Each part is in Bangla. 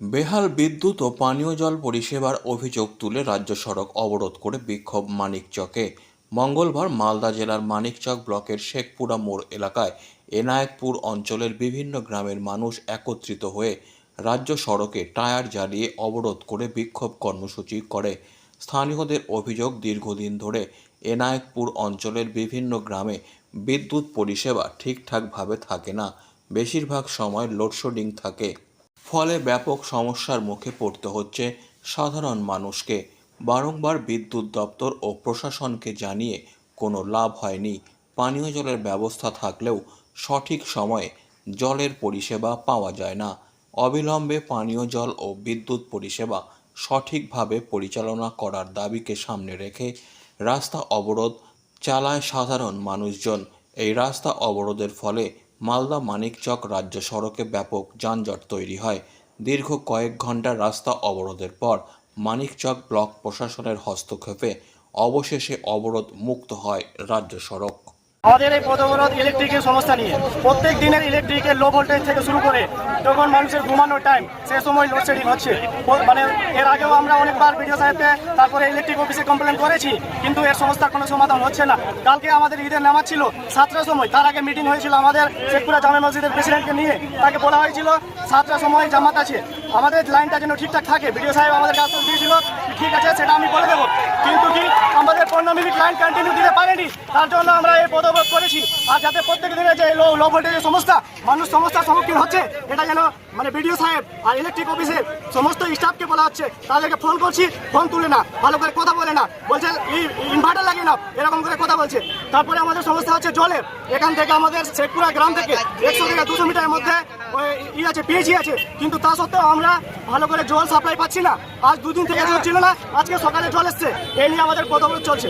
বেহাল বিদ্যুৎ ও পানীয় জল পরিষেবার অভিযোগ তুলে রাজ্য সড়ক অবরোধ করে বিক্ষোভ মানিকচকে। মঙ্গলবার মালদা জেলার মানিকচক ব্লকের শেখপুরা মোড় এলাকায় এনায়েতপুর অঞ্চলের বিভিন্ন গ্রামের মানুষ একত্রিত হয়ে রাজ্য সড়কে টায়ার জ্বালিয়ে অবরোধ করে বিক্ষোভ কর্মসূচি করে। স্থানীয়দের অভিযোগ, দীর্ঘদিন ধরে এনায়েতপুর অঞ্চলের বিভিন্ন গ্রামে বিদ্যুৎ পরিষেবা ঠিকঠাকভাবে থাকে না। বেশিরভাগ সময় লোডশেডিং থাকে। ফলে ব্যাপক সমস্যার মুখে পড়তে হচ্ছে সাধারণ মানুষকে। বারংবার বিদ্যুৎ দপ্তর ও প্রশাসনকে জানিয়ে কোনো লাভ হয়নি। পানীয় জলের ব্যবস্থা থাকলেও সঠিক সময়ে জলের পরিষেবা পাওয়া যায় না। অবিলম্বে পানীয় জল ও বিদ্যুৎ পরিষেবা সঠিকভাবে পরিচালনা করার দাবিকে সামনে রেখে রাস্তা অবরোধ চালায় সাধারণ মানুষজন। এই রাস্তা অবরোধের ফলে মালদা মানিকচক রাজ্য সড়কে ব্যাপক যানজট তৈরি হয়। দীর্ঘ কয়েক ঘণ্টা রাস্তা অবরোধের পর মানিকচক ব্লক প্রশাসনের হস্তক্ষেপে অবশেষে অবরোধ মুক্ত হয় রাজ্য সড়ক। আমাদের এই পদবরোধ ইলেকট্রিকের সমস্যা নিয়ে প্রত্যেক দিনের ইলেকট্রিকের লো ভোল্টেজ থেকে শুরু করে যখন মানুষের ঘুমানোর টাইম সে সময় লোডশেডিং হচ্ছে। মানে এর আগেও আমরা অনেকবার বিডিও সাহেবকে তারপরে ইলেকট্রিক অফিসে কমপ্লেন করেছি, কিন্তু এর সমস্যার কোনো সমাধান হচ্ছে না। কালকে আমাদের ঈদের নামাজ ছিল, সাতটার সময়, তার আগে মিটিং হয়েছিল আমাদের শেখপুরা জামে মসজিদের প্রেসিডেন্টকে নিয়ে। তাকে বলা হয়েছিল, সাতটার সময় জামাত আছে। আমাদের লাইনটা যেন ঠিকঠাক থাকে। বিডিও সাহেব আমাদের কাছে দিয়েছিল, ঠিক আছে, সেটা আমি বলে দেবো। কিন্তু কি, আমাদের পনেরো মিনিট লাইন কন্টিনিউ দিতে পারেনি, তার জন্য আমরা এই পদক্ষেপ করেছি। আর যাতে প্রত্যেক দিনে যে লো লো ভোল্টেজের সমস্যা, মানুষ সমস্যার সম্মুখীন হচ্ছে, এটা যেন মানে বিডিও সাহেব আর ইলেকট্রিক অফিসের সমস্ত স্টাফকে বলা হচ্ছে তাদেরকে ফোন করছি ফোন তুলে না ভালো করে কথা বলে না। বলছে ইনভার্টার লাগিয়ে না এরকম করে কথা বলছে। তারপরে আমাদের সমস্যা হচ্ছে জলের। এখান থেকে আমাদের শেখপুরা গ্রাম থেকে একশো থেকে দুশো মিটারের মধ্যে ই আছে পিএইচি আছে। কিন্তু তা সত্ত্বেও আমরা ভালো করে জল সাপ্লাই পাচ্ছি না। আজ দুদিন থেকে জল ছিল না আজকে সকালে জল এসছে। এই নিয়ে আমাদের পদক্ষেপ চলছে।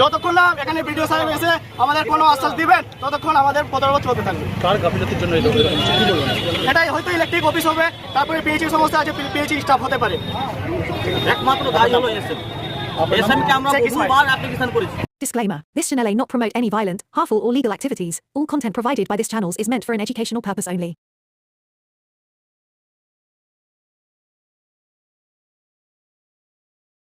যতক্ষণ না এখানে বিডিও সাহেব এসে আমাদের কোনো আশ্বাস দিবেন ততক্ষণ আমাদের পদক্ষেপ চলতে থাকবে। কার গাফিলতির জন্য এরকম এরকম হচ্ছে? কি বলবেন এটাই হয়তো ইলেকট্রিক অফিস হবে তারপরে পিএইচি সমস্যা আছে পিএইচি স্টাফ হতে পারে একমাত্র দায়ী হলো এসএম এসএমকে আমরা Check his বহুবার অ্যাপ্লিকেশন করেছি Disclaimer This channel may not promote any violent, harmful, or legal activities. All content provided by this channel is meant for an educational purpose only.